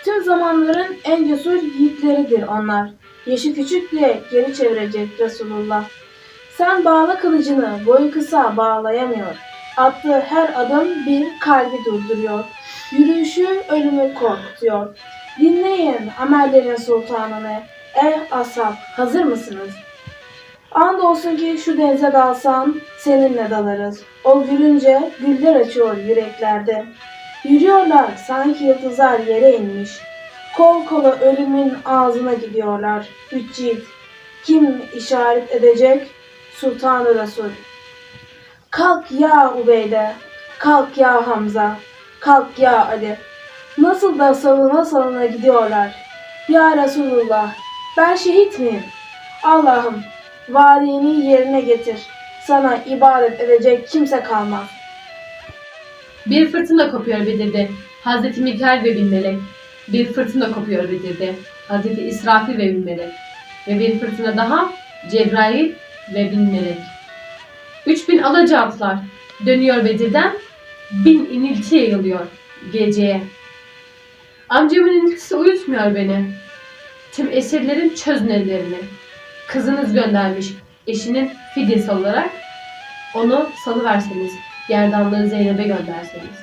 Bütün zamanların en cesur yiğitleridir onlar. Yaşı küçük diye geri çevirecek Resulullah. Sen bağla kılıcını boyu kısa bağlayamıyor. Attığı her adım bir kalbi durduruyor. Yürüyüşü ölümü korkutuyor. Dinleyin amellerin sultanını. Ey ashab hazır mısınız? Andolsun ki şu denize dalsan seninle dalarız. O gülünce güller açıyor yüreklerde. Yürüyorlar sanki yıldızlar yere inmiş. Kol kola ölümün ağzına gidiyorlar. Üç cilt. Kim işaret edecek? Sultan-ı Resul. Kalk ya Ubeyde, kalk ya Hamza, kalk ya Ali. Nasıl da salına salına gidiyorlar. Ya Resulullah, ben şehit miyim? Allah'ım, vaadini yerine getir. Sana ibadet edecek kimse kalmaz. Bir fırtına kopuyor Bedir'de. Hazreti Mikail ve bin melek. Bir fırtına kopuyor Bedir'de. Hazreti İsrafil ve bin melek. Ve bir fırtına daha Cebrail ve bin melek. Üç bin alıcı atlar dönüyor Bedir'den. Bin inilti yayılıyor geceye. Amcamın iniltisi uyutmuyor beni. Tüm esirlerin çözün ellerini. Kızınız göndermiş eşinin fidyesi olarak. Onu salıverseniz, gerdanlığı Zeynep'e gönderseniz.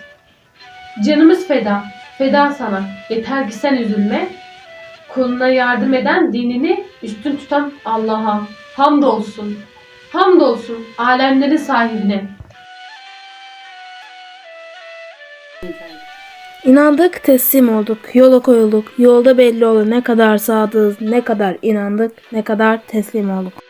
Canımız feda, feda sana. Yeter ki sen üzülme. Kuluna yardım eden, dinini üstün tutan Allah'a. Hamdolsun. Hamdolsun alemlerin sahibine. İnandık, teslim olduk, yola koyulduk. Yolda belli oldu ne kadar sadığız, ne kadar inandık, ne kadar teslim olduk.